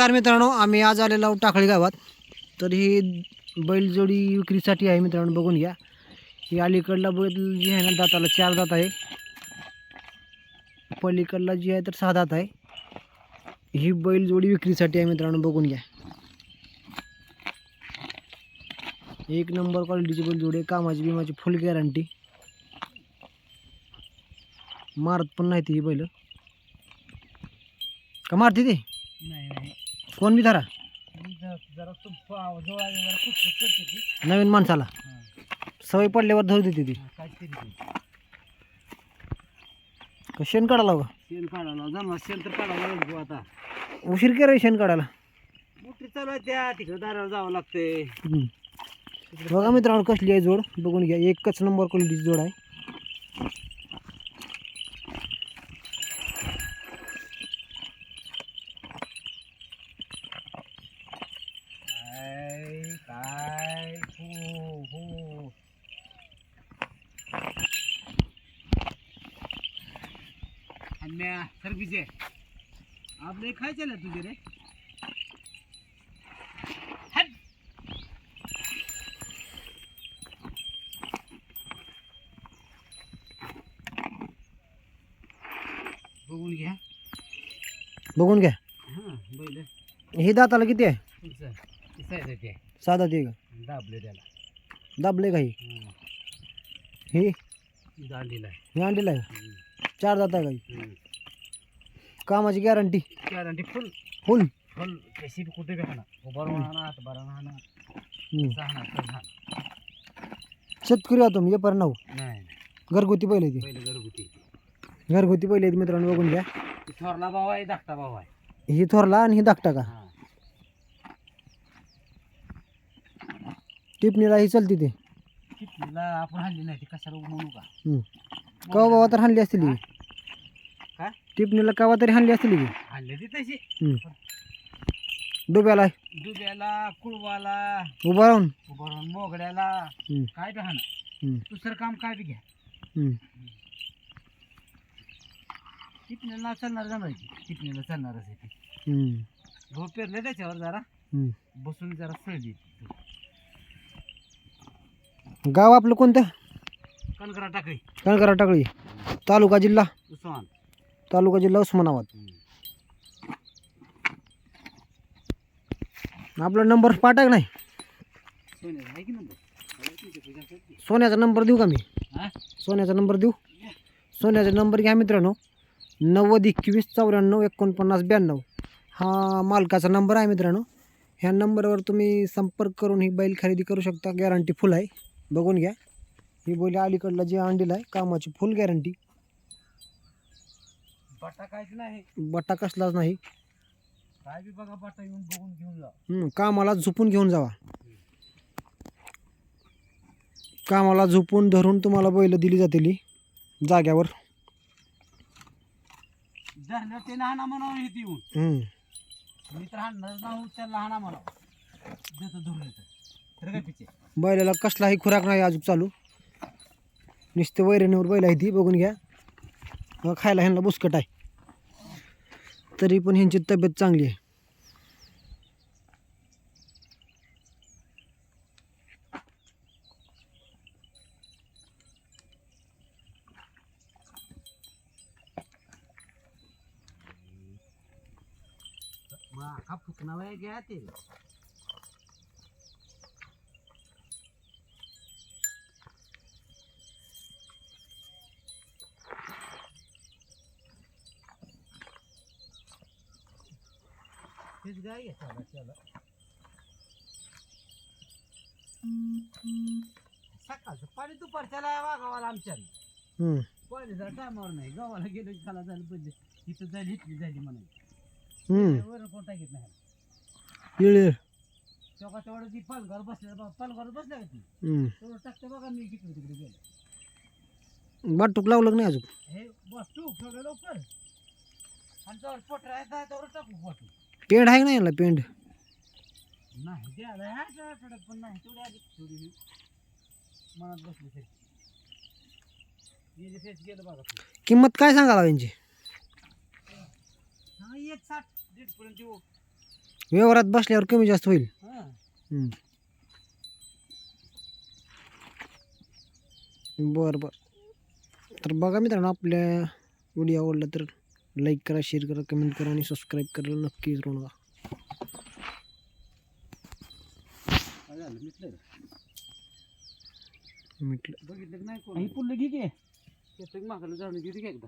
नमस्कार मित्रांनो आम्ही आज आलेलो आहोत टाकळी गावात. तर ही बैलजोडी विक्रीसाठी आहे मित्रांनो बघून घ्या. ही अलीकडला बैल जी आहे ना दाताला चार दात आहे. पलीकडला जी आहे तर सहा दात आहे. ही बैलजोडी विक्रीसाठी आहे मित्रांनो बघून घ्या. एक नंबर क्वालिटीची बैलजोडी आहे कामाची बिमाची फुल गॅरंटी मारत पण नाही ती ही बैल. का मारते ती? नाही. कोण बी धरा. जरा तू जवळ आले जरा कुठं करते ती? नवीन माणसाला. सवय पडल्यावर धरू देते ती. काहीतरी का शेण काढायला हवं शेण काढायला जमा शेण तर काढावं लागेल बुवा आता. उशीर केलं शेण काढायला. मोठी चालू आहे त्या. तिकडे दाराला जावं लागतंय. हम्म. बघा मित्रांनो कसली आहे जोड. बघून घ्या. एकच नंबर क्वालिटीची जोड आहे काय काय हो हो विजय आपले काय चाललं तुझे रे. बघून घ्या. बघून घ्या. हां बैल. हे दाताला किती आहे? तुमचं साधा ते का? दाबले त्याला. दाबले काही. हे? दांडीला आहे. हे अंडीला आहे. चार काही हम्म. कामाची गॅरंटी गॅरंटी फुल फुल फुल कशी बी कुठे बी हाणा उभा राहून हाणा हात भरा हाणा हम्म. कसं हाणा कसं हाणा शेतकरी आहो तुम्ही पर नाव. नाही नाही. घरगुती पहिले ती पहिले घरगुती. घरगुती पहिले आहेत मित्रांनो बघून घ्या. ती थोरला भाऊ आहे धाकटा भाऊ आहे. ही थोरला आणि ही धाकटा का? हा. टिपणीला ही चलती ते. कितलीला आपण हाणली नाही ती कशाला म्हणू का हम्म. कवा बाबा तर हाणली असतील ही. टिपणीला कवा तरी हाणली असतील ही ती तशी. हम्म. डोब्याला दुब्याला कुळवाला. उभा राहून. उभा राहून मोगड्याला हम्म. काय बी हाणा. हम्म. दुसरं काम काय बी घ्या. हम्म. कितनीला चालणार जमायची कितनीला चालणारच आहे ती. हम्म. गहू पेरले त्याच्यावर जरा. हम्म. बसून जरा सळली गाव आपलं कोणतं? कणकरा टाकळी. कणकरा टाकळी. तालुका जिल्हा? उस्मान तालुका जिल्हा उस्मानाबाद आपला नंबर पाठा नाही? सोन्याचा आहे की नंबर? सोन्याचा नंबर देऊ का मी? सोन्याचा नंबर देऊ? सोन्याचा नंबर घ्या मित्रांनो. नव्वद एकवीस चौऱ्याण्णव एकोणपन्नास ब्याण्णव. हा मालकाचा नंबर आहे मित्रांनो. ह्या नंबरवर तुम्ही संपर्क करून ही बैल खरेदी करू शकता. गॅरंटी फुल आहे. बघून घ्या. ही बैल अलीकडला जी अंडीला आहे कामाची फुल गॅरंटी. बट्टा काहीच नाही. बट्टा कसलाच नाही. काय बी बघा बट्टा येऊन बघून घेऊन जा. हम्म, कामाला झोपून घेऊन जावा. कामाला झोपून धरून तुम्हाला बैल दिली जातील जाग्यावर. धरलं ते लहाना म्हणावं हे येऊन हम्म. मी तर हाणणार नाव त्या लहाना म्हणावं. देतो धरून येतं तर काय पिचे बैलाला कसलाही खुराक नाही अजून चालू. नुसते वैरणीवर बैल आहे ती बघून घ्या. खायला ह्यांना बुसकट आहे. तरी पण ह्यांची तब्येत चांगली आहे. हा घ्या ते. तेच गाय घ्या चला चला सकाळचं पाणी दुपारच्याला वागावाला आमच्या हम्म. पाणी जरा टायमावर नाही. गावाला गेलो की खाला झालं पडले. इथं झाली इथली झाली म्हणायची. हम्म. वर कोण टाकीत नाही. येळ तेव्हा तेवढं ती पालघर बसल्या पालघर बसल्या का ती? हम्म. तेवढं टाकते बघा मी किती तिकडे गेलो. बाटूक लावलं का नाही अजून? हे बस तू थोडं लवकर. आणि जवळ पोट राहायचा तेवढं टाकू पोट पेंड आहे ना याला पेंड? नाही पण नाही तेवढी आली थोडी मनात बसली फेस गेलं बघा किंमत काय सांगाला यांची? एक साठ येऊ व्यवहारात बसल्यावर कमी जास्त होईल. बरं बरं. तर बघा मित्रांनो आपल्या व्हिडिओ आवडला तर लाईक करा शेअर करा कमेंट करा आणि सबस्क्राईब करायला नक्की विसरू नका. मिटलं. बघितलं नाही कोण? पुल्लं घे की. मागायला जाणं घेते एकदा.